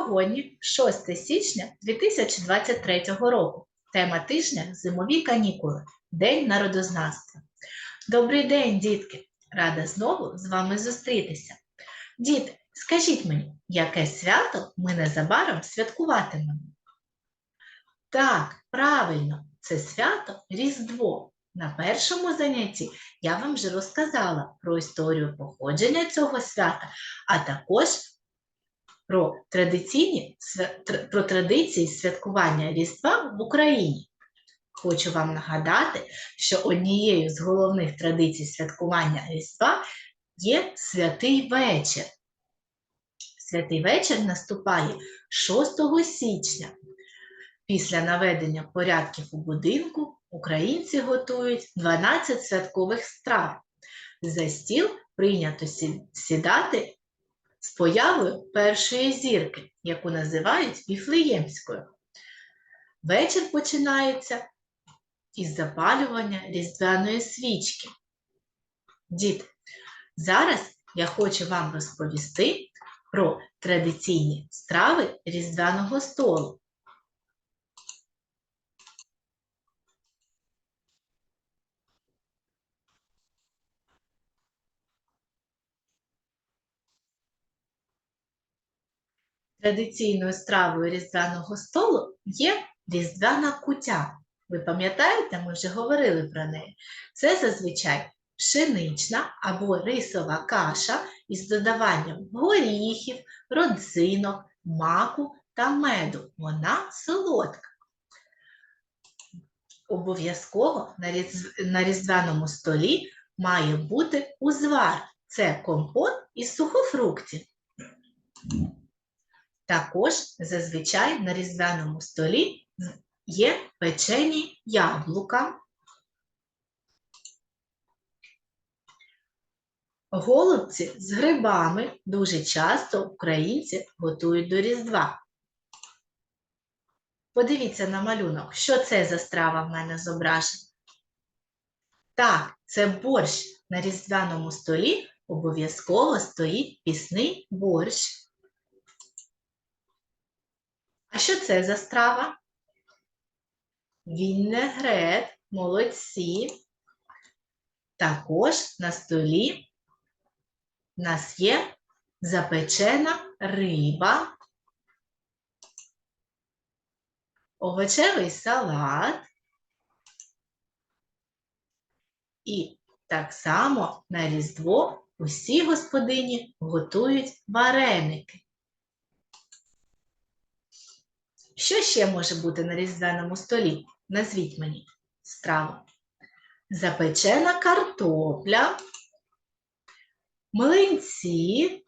Сьогодні 6 січня 2023 року. Тема тижня зимові канікули. День народознавства. Добрий день, дітки! Рада знову з вами зустрітися. Діти, скажіть мені, яке свято ми незабаром святкуватимемо? Так, правильно, це свято Різдво. На першому занятті я вам вже розказала про історію походження цього свята, а також про традиційні про традиції святкування Різдва в Україні. Хочу вам нагадати, що однією з головних традицій святкування Різдва є святий вечір. Святий вечір наступає 6 січня. Після наведення порядків у будинку українці готують 12 святкових страв. За стіл прийнято сідати з появою першої зірки, яку називають Віфлеємською. Вечір починається із запалювання різдвяної свічки. Діти, зараз я хочу вам розповісти про традиційні страви різдвяного столу. Традиційною стравою різдвяного столу є різдвяна кутя. Ви пам'ятаєте, ми вже говорили про неї. Це зазвичай пшенична або рисова каша із додаванням горіхів, родзинок, маку та меду. Вона солодка. Обов'язково на різдвяному столі має бути узвар. Це компот із сухофруктів. Також зазвичай на різдвяному столі є печені яблука, голубці з грибами дуже часто українці готують до Різдва. Подивіться на малюнок, що це за страва в мене зображена. Так, це борщ. На різдвяному столі обов'язково стоїть пісний борщ. А що це за страва? Вінегрет, молодці. Також на столі в нас є запечена риба, овочевий салат. І так само на Різдво усі господині готують вареники. Що ще може бути на різдвяному столі? Назвіть мені страву. Запечена картопля, млинці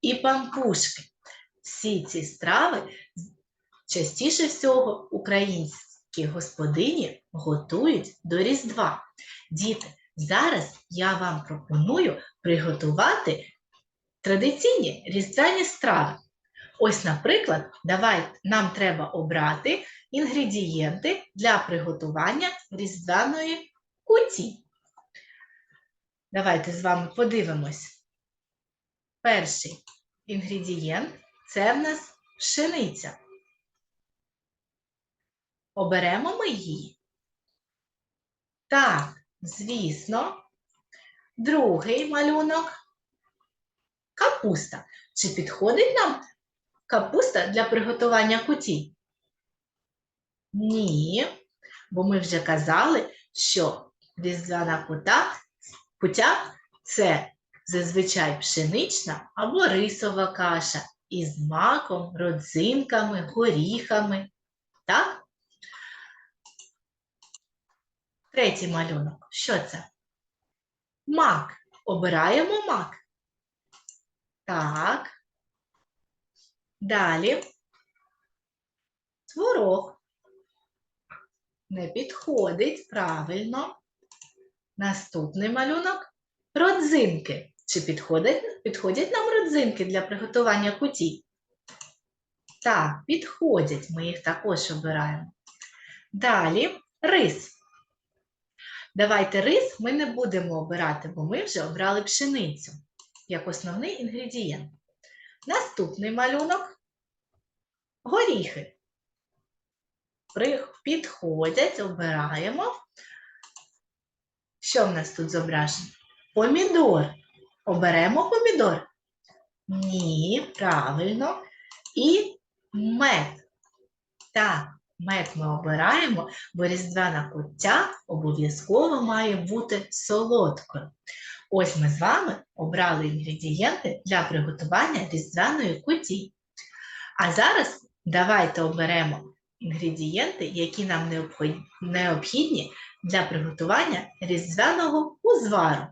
і пампушки. Всі ці страви частіше всього українські господині готують до Різдва. Діти, зараз я вам пропоную приготувати традиційні різдвяні страви. Ось, наприклад, давай нам треба обрати інгредієнти для приготування різдвяної куті. Давайте з вами подивимось. Перший інгредієнт це в нас пшениця. Оберемо ми її. Так, звісно. Другий малюнок капуста. Чи підходить нам капуста для приготування куті? Ні, бо ми вже казали, що різдвяна кута, кутя це зазвичай пшенична або рисова каша із маком, родзинками, горіхами. Так? Третій малюнок. Що це? Мак. Обираємо мак. Так. Далі. Творог. Не підходить правильно. Наступний малюнок родзинки. Чи підходять, підходять нам родзинки для приготування куті? Так, підходять. Ми їх також обираємо. Далі рис. Давайте рис ми не будемо обирати, бо ми вже обрали пшеницю як основний інгредієнт. Наступний малюнок горіхи. Підходять, обираємо. Що в нас тут зображено? Помідор. Оберемо помідор? Ні, правильно. І мед. Так, мед ми обираємо, бо різдвяна куття обов'язково має бути солодкою. Ось ми з вами обрали інгредієнти для приготування різдвяної куті. А зараз давайте оберемо інгредієнти, які нам необхідні для приготування різдвяного узвару.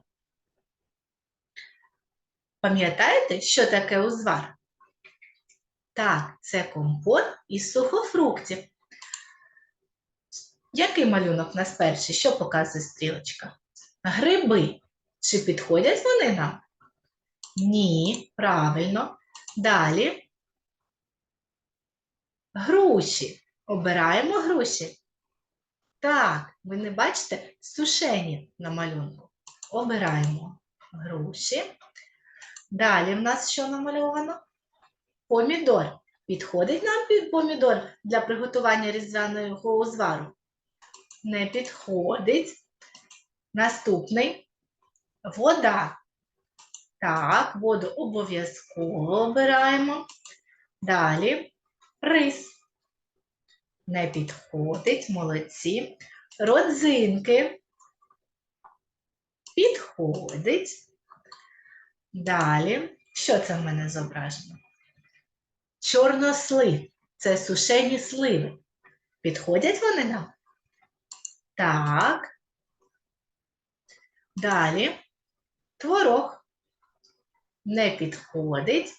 Пам'ятаєте, що таке узвар? Так, це компот із сухофруктів. Який малюнок у нас перший? Що показує стрілочка? Гриби. Чи підходять вони нам? Ні, правильно. Далі. Груші. Обираємо груші. Так, ви не бачите сушені на малюнку. Обираємо груші. Далі в нас що намальовано? Помідор. Підходить нам помідор для приготування різдвяного узвару? Не підходить. Наступний вода. Так, воду обов'язково обираємо. Далі рис. Не підходить, молодці. Родзинки. Підходить. Далі, що це в мене зображено? Чорнослив. Це сушені сливи. Підходять вони нам? Так. Далі. Творог. Не підходить.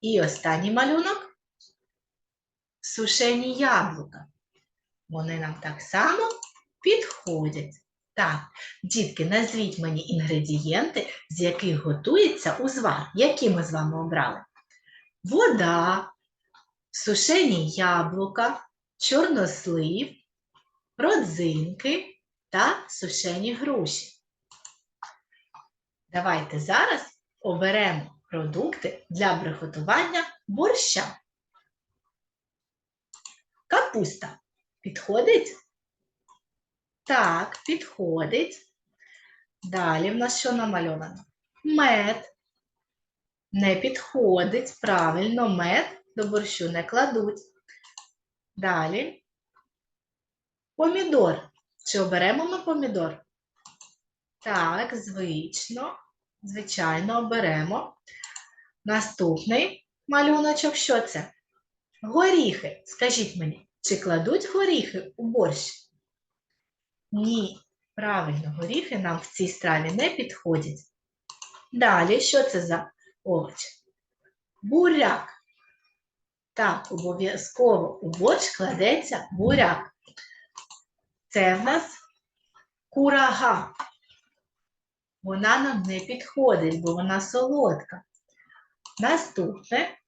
І останній малюнок. Сушені яблука. Вони нам так само підходять. Так, дітки, назвіть мені інгредієнти, з яких готується узвар. Які ми з вами обрали? Вода, сушені яблука, чорнослив, родзинки та сушені груші. Давайте зараз оберемо продукти для приготування борща. Капуста підходить? Так, підходить. Далі в нас що намальовано? Мед. Не підходить. Правильно, мед до борщу не кладуть. Далі. Помідор. Чи оберемо ми помідор? Так, звично. Звичайно, оберемо. Наступний малюночок, що це? Горіхи. Скажіть мені, чи кладуть горіхи у борщ? Ні, правильно, горіхи нам в цій страві не підходять. Далі, що це за овоч? Буряк. Так, обов'язково у борщ кладеться буряк. Це в нас курага. Вона нам не підходить, бо вона солодка. Наступне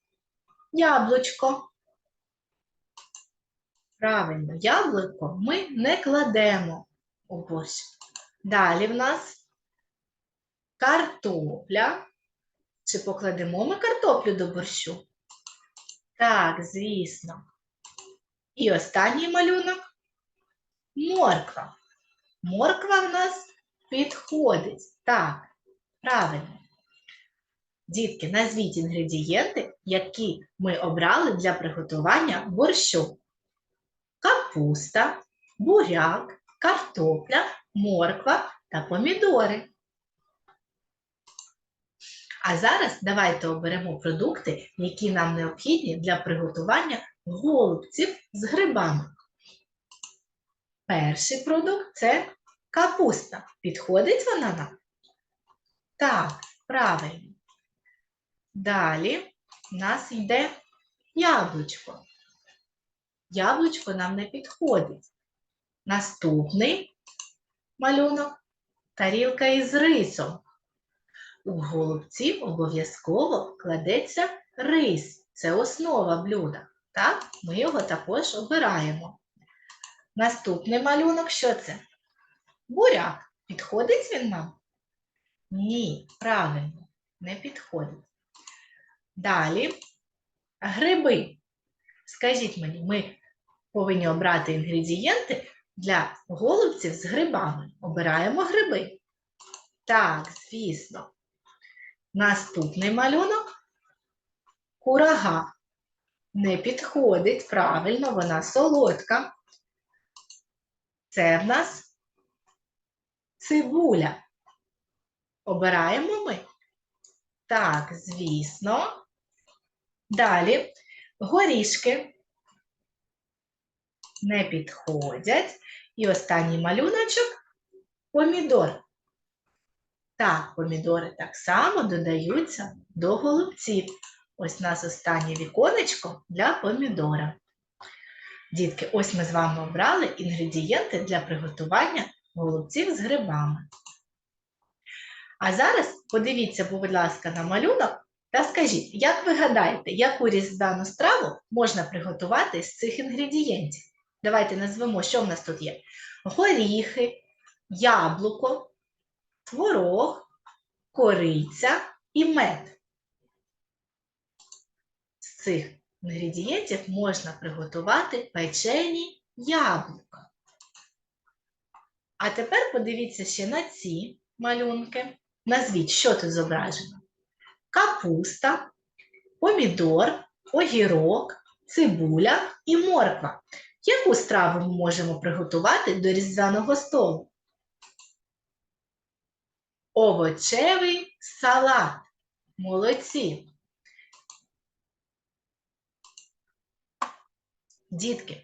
яблучко. Правильно, яблуко ми не кладемо у борщ. Далі в нас картопля. Чи покладемо ми картоплю до борщу? Так, звісно. І останній малюнок морква. Морква в нас підходить. Так, правильно. Дітки, назвіть інгредієнти, які ми обрали для приготування борщу. Капуста, буряк, картопля, морква та помідори. А зараз давайте оберемо продукти, які нам необхідні для приготування голубців з грибами. Перший продукт це капуста. Підходить вона нам? Так, правильно. Далі у нас йде яблучко. Яблучко нам не підходить. Наступний малюнок тарілка із рисом. У голубців обов'язково кладеться рис. Це основа блюда. Так, ми його також обираємо. Наступний малюнок що це? Буряк. Підходить він нам? Ні, правильно, не підходить. Далі гриби. Скажіть мені, ми повинні обрати інгредієнти для голубців з грибами. Обираємо гриби. Так, звісно. Наступний малюнок курага. Не підходить, правильно, вона солодка. Це в нас цибуля. Обираємо ми? Так, звісно. Далі горішки не підходять. І останній малюночок помідор. Так, помідори так само додаються до голубців. Ось у нас останнє віконечко для помідора. Дітки, ось ми з вами обрали інгредієнти для приготування голубців з грибами. А зараз подивіться, будь ласка, на малюнок та скажіть, як ви гадаєте, яку різдвяну страву можна приготувати з цих інгредієнтів? Давайте назвемо, що в нас тут є: горіхи, яблуко, творог, кориця і мед. З цих інгредієнтів можна приготувати печені яблука. А тепер подивіться ще на ці малюнки. Назвіть, що тут зображено: капуста, помідор, огірок, цибуля і морква. Яку страву ми можемо приготувати до різдвяного столу? Овочевий салат. Молодці. Дітки,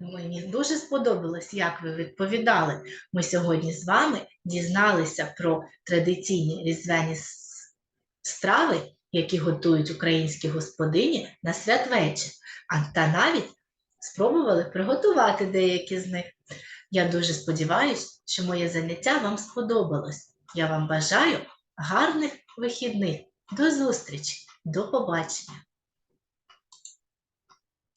мені дуже сподобалось, як ви відповідали. Ми сьогодні з вами дізналися про традиційні різдвяні страви, які готують українські господині на святвечір, а та навіть спробували приготувати деякі з них. Я дуже сподіваюся, що моє заняття вам сподобалось. Я вам бажаю гарних вихідних. До зустрічі, до побачення!